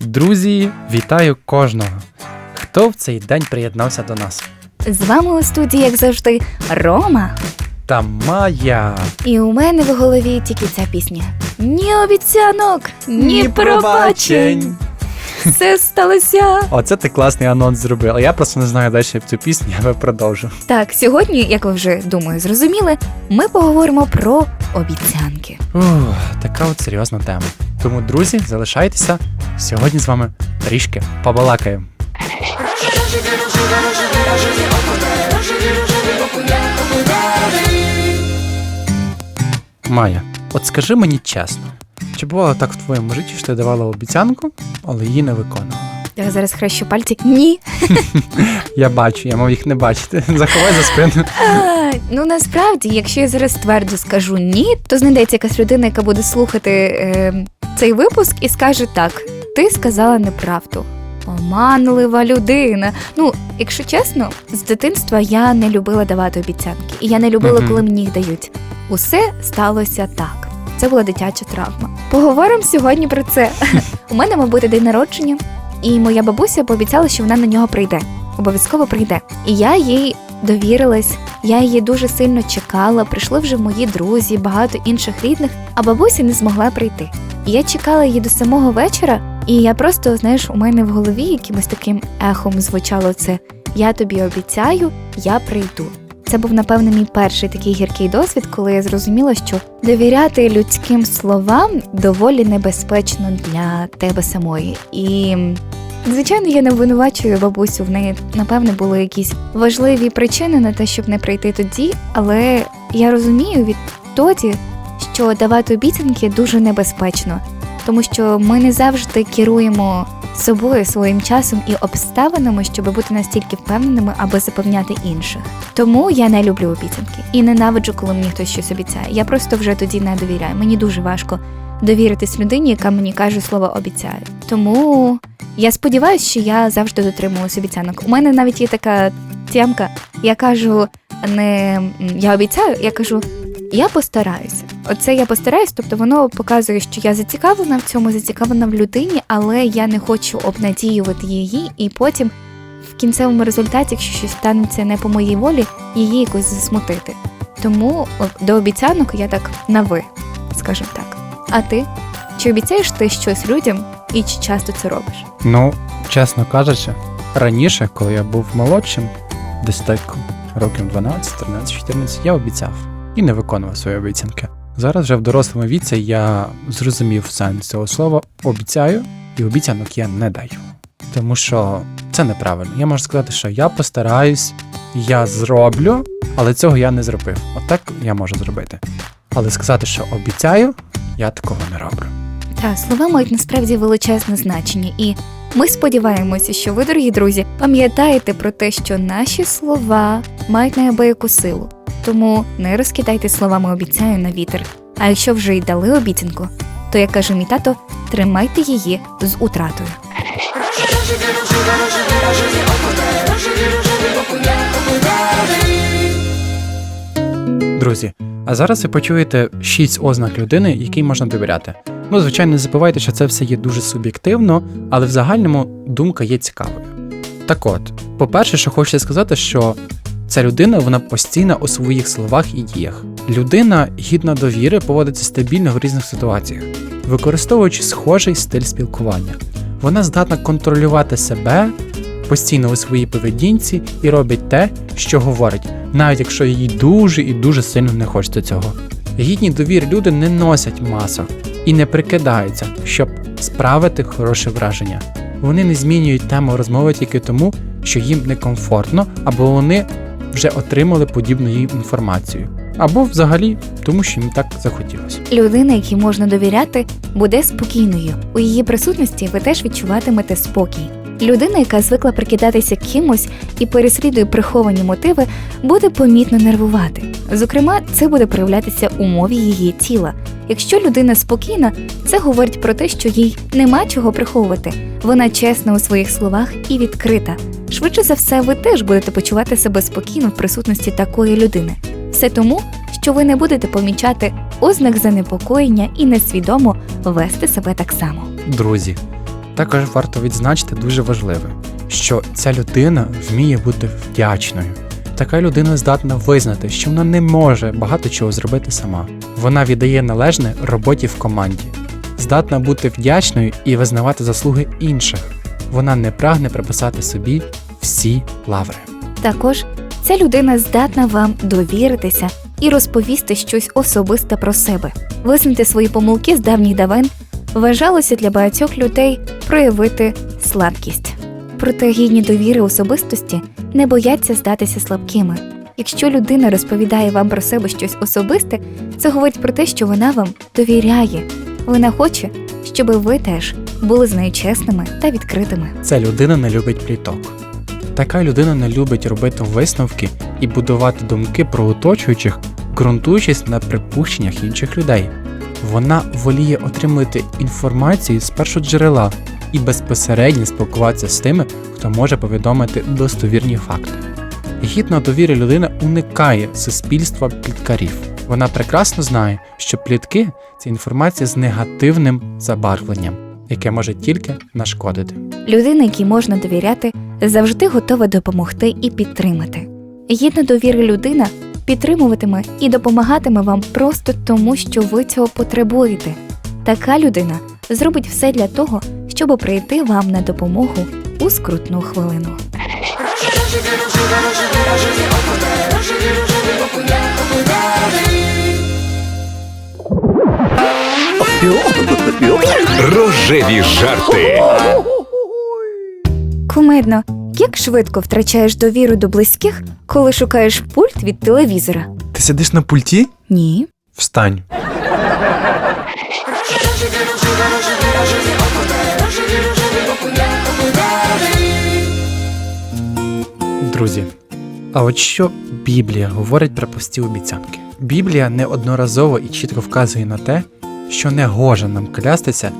Друзі, вітаю кожного, хто в цей день приєднався до нас. З вами у студії, як завжди, Рома. Та Майя. І у мене в голові тільки ця пісня. Ні обіцянок, ні, пробачень. Все сталося. Оце ти класний анонс зробила. Я просто не знаю далі цю пісню, я би продовжу. Так, сьогодні, як ви вже думаю, зрозуміли, ми поговоримо про обіцянки. Ух, така от серйозна тема. Тому, друзі, залишайтеся. Сьогодні з вами трішки побалакаємо. Майя, от скажи мені чесно, чи бувало так в твоєму житті, що ти давала обіцянку, але її не виконувала? Я зараз хрещу пальці. Ні. Я бачу, я мав їх не бачити. Заховай за спину. Ну насправді, якщо я зараз твердо скажу ні, то знайдеться якась людина, яка буде слухати е, цей випуск і скаже так: ти сказала неправду. Оманлива людина. Ну, якщо чесно, з дитинства я не любила давати обіцянки, і я не любила, коли мені їх дають. Усе сталося так. Це була дитяча травма. Поговоримо сьогодні про це. У мене, мав бути день народження, і моя бабуся пообіцяла, що вона на нього прийде. Обов'язково прийде. І я їй довірилась. Я її дуже сильно чекала. Прийшли вже мої друзі, багато інших рідних, а бабуся не змогла прийти. І я чекала її до самого вечора, і я просто, знаєш, у мене в голові якимось таким ехом звучало це: Я тобі обіцяю, я прийду. Це був, напевно, мій перший такий гіркий досвід, коли я зрозуміла, що довіряти людським словам доволі небезпечно для тебе самої. І Звичайно, я не обвинувачую бабусю. В неї напевне були якісь важливі причини на те, щоб не прийти тоді, але я розумію відтоді, що давати обіцянки дуже небезпечно, тому що ми не завжди керуємо собою, своїм часом і обставинами, щоб бути настільки впевненими, аби запевняти інших. Тому я не люблю обіцянки і ненавиджу, коли мені хтось щось обіцяє. Я просто вже тоді не довіряю. Мені дуже важко довіритись людині, яка мені каже слово обіцяю. Тому я сподіваюся, що я завжди дотримуюсь обіцянок. У мене навіть є така тємка. Я кажу, не я обіцяю, я кажу, я постараюся. Оце я постараюсь, тобто воно показує, що я зацікавлена в цьому, зацікавлена в людині, але я не хочу обнадіювати її, і потім в кінцевому результаті, якщо щось станеться не по моїй волі, її якось засмутити. Тому до обіцянок я так на ви, скажімо так. А ти? Чи обіцяєш ти щось людям і чи часто це робиш? Ну, чесно кажучи, раніше, коли я був молодшим, десь так років 12, 13, 14, я обіцяв і не виконував свої обіцянки. Зараз вже в дорослому віці я зрозумів сенс цього слова обіцяю, і обіцянок я не даю. Тому що це неправильно. Я можу сказати, що я постараюсь, я зроблю, але цього я не зробив. Отак я можу зробити. Але сказати, що обіцяю, я такого не роблю. Та слова мають насправді величезне значення, і ми сподіваємося, що ви, дорогі друзі, пам'ятаєте про те, що наші слова мають неабияку силу. Тому не розкидайте словами обіцяю на вітер. А якщо вже й дали обіцянку, то як каже мій тато, тримайте її з утратою. Друзі, а зараз ви почуєте шість ознак людини, якій можна довіряти. Ну, звичайно, не забувайте, що це все є дуже суб'єктивно, але в загальному думка є цікавою. Так от, по-перше, що хочеться сказати, що ця людина вона постійна у своїх словах і діях. Людина гідна довіри поводиться стабільно в різних ситуаціях, використовуючи схожий стиль спілкування. Вона здатна контролювати себе постійно у своїй поведінці і робить те, що говорить, навіть якщо їй дуже і дуже сильно не хочеться цього. Гідні довір люди не носять масок і не прикидаються, щоб справити хороше враження. Вони не змінюють тему розмови тільки тому, що їм некомфортно, або вони вже отримали подібну їм інформацію, або взагалі тому, що їм так захотілося. Людина, якій можна довіряти, буде спокійною. У її присутності ви теж відчуватимете спокій. Людина, яка звикла прикидатися кимось і переслідує приховані мотиви, буде помітно нервувати. Зокрема, це буде проявлятися у мові її тіла. Якщо людина спокійна, це говорить про те, що їй нема чого приховувати. Вона чесна у своїх словах і відкрита. Швидше за все, ви теж будете почувати себе спокійно в присутності такої людини. Все тому, що ви не будете помічати ознак занепокоєння і несвідомо вести себе так само. Друзі, також варто відзначити дуже важливе, що ця людина вміє бути вдячною. Така людина здатна визнати, що вона не може багато чого зробити сама. Вона віддає належне роботі в команді, здатна бути вдячною і визнавати заслуги інших. Вона не прагне приписати собі всі лаври. Також ця людина здатна вам довіритися і розповісти щось особисте про себе. Визнати свої помилки з давніх давен вважалося для багатьох людей проявити слабкість. Проте гідні довіри особистості не бояться здатися слабкими. Якщо людина розповідає вам про себе щось особисте, це говорить про те, що вона вам довіряє. Вона хоче, щоб ви теж були з нею чесними та відкритими. Ця людина не любить пліток. Така людина не любить робити висновки і будувати думки про оточуючих, ґрунтуючись на припущеннях інших людей. Вона воліє отримувати інформацію з першого джерела і безпосередньо спілкуватися з тими, хто може повідомити достовірні факти. Гідна довіри людина уникає суспільства пліткарів. Вона прекрасно знає, що плітки це інформація з негативним забарвленням, яке може тільки нашкодити. Людина, якій можна довіряти, завжди готова допомогти і підтримати. Гідна довіри людина підтримуватиме і допомагатиме вам просто тому, що ви цього потребуєте. Така людина зробить все для того, щоб прийти вам на допомогу у скрутну хвилину. Рожеві жарти. Кумедно, як швидко втрачаєш довіру до близьких, коли шукаєш пульт від телевізора? Ти сидиш на пульті? Ні. Встань. Друзі, а от що Біблія говорить про пусті обіцянки? Біблія неодноразово і чітко вказує на те, що не гоже нам клястися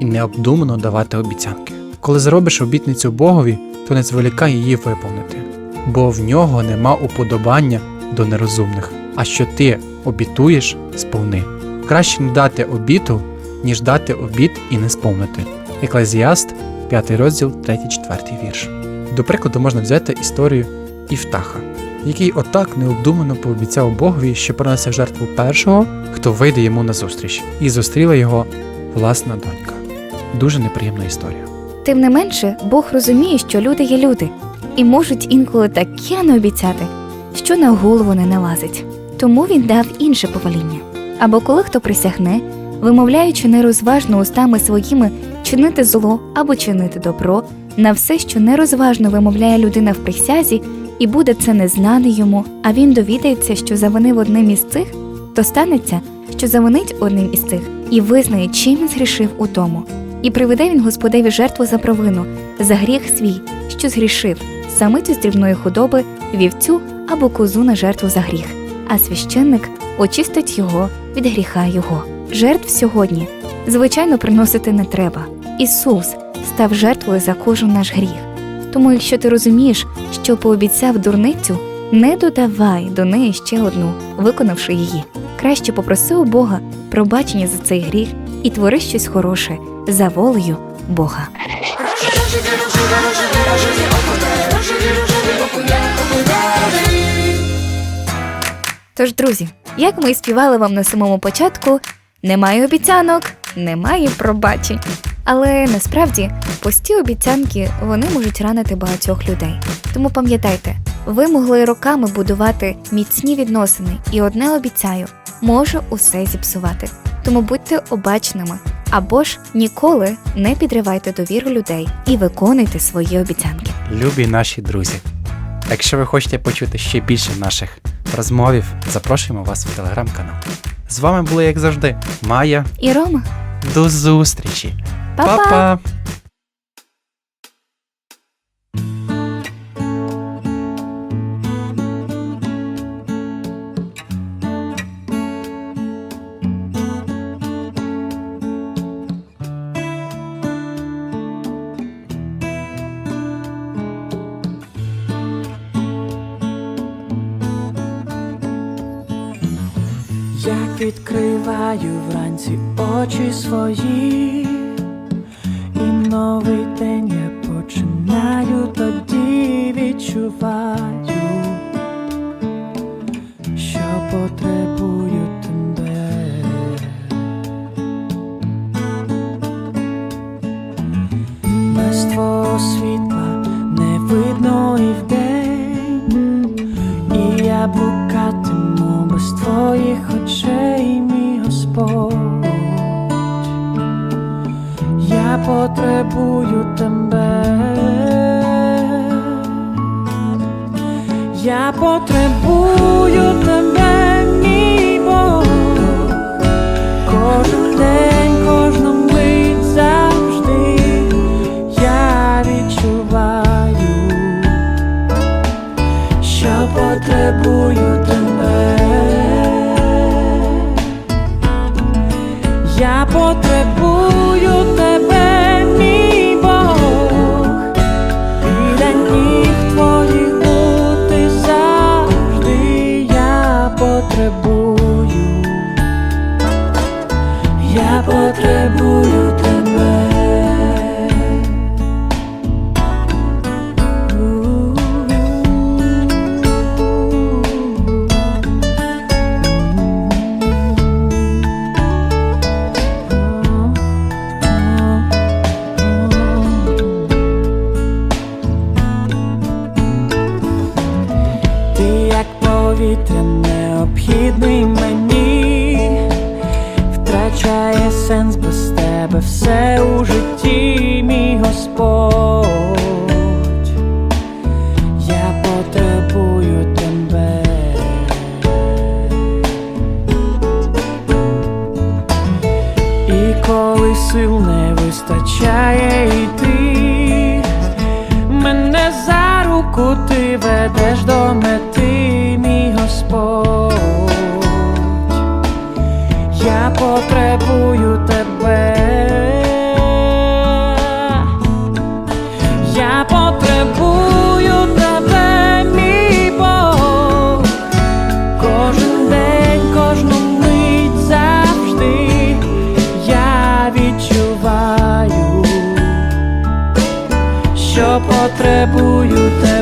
і необдумано давати обіцянки. Коли зробиш обітницю Богові, то не зволікай її виповнити, бо в нього нема уподобання до нерозумних. А що ти обітуєш, сповни. Краще не дати обіту, ніж дати обіт і не сповнити. Еклезіаст, 5 розділ, 3-4 вірш. До прикладу можна взяти історію Іфтаха, який отак необдумано пообіцяв Богові, що принесе жертву першого, хто вийде йому назустріч, і зустріла його власна донька. Дуже неприємна історія. Тим не менше, Бог розуміє, що люди є люди, і можуть інколи таке наобіцяти, що на голову не налазить. Тому він дав інше повеління. Або коли хто присягне, вимовляючи нерозважно устами своїми чинити зло або чинити добро, на все, що нерозважно вимовляє людина в присязі, і буде це незнане йому, а він довідається, що завинив одним із цих, то станеться, що завинить одним із цих, і визнає, чим він згрішив у тому. І приведе він Господеві жертву за провину, за гріх свій, що згрішив, самицю з дрібної худоби, вівцю або козу на жертву за гріх, а священник очистить його від гріха його. Жертв сьогодні, звичайно, приносити не треба. Ісус став жертвою за кожен наш гріх. Тому, якщо ти розумієш, що пообіцяв дурницю, не додавай до неї ще одну, виконавши її. Краще попроси у Бога пробачення за цей гріх і твори щось хороше за волею Бога. Тож, друзі, як ми і співали вам на самому початку, немає обіцянок, немає пробачень. Але насправді пусті обіцянки вони можуть ранити багатьох людей. Тому пам'ятайте, ви могли роками будувати міцні відносини, і одне обіцяю може усе зіпсувати. Тому будьте обачними або ж ніколи не підривайте довіру людей і виконуйте свої обіцянки. Любі наші друзі. Якщо ви хочете почути ще більше наших розмовів, запрошуємо вас в телеграм-канал. З вами були, як завжди, Майя. І Рома, До зустрічі! па-па! Па-па! відкриваю вранці очі свої і новий день. Я потребую тебе. який ти необхідний мені, втрачає сенс без тебе все у житті, мій Господь, я потребую тебе, і коли сил не вистачає йти, мене за руку ти ведеш до мети. Господь, я потребую тебе, я потребую тебе, мій Бог, кожен день, кожну мить завжди я відчуваю, що потребую тебе.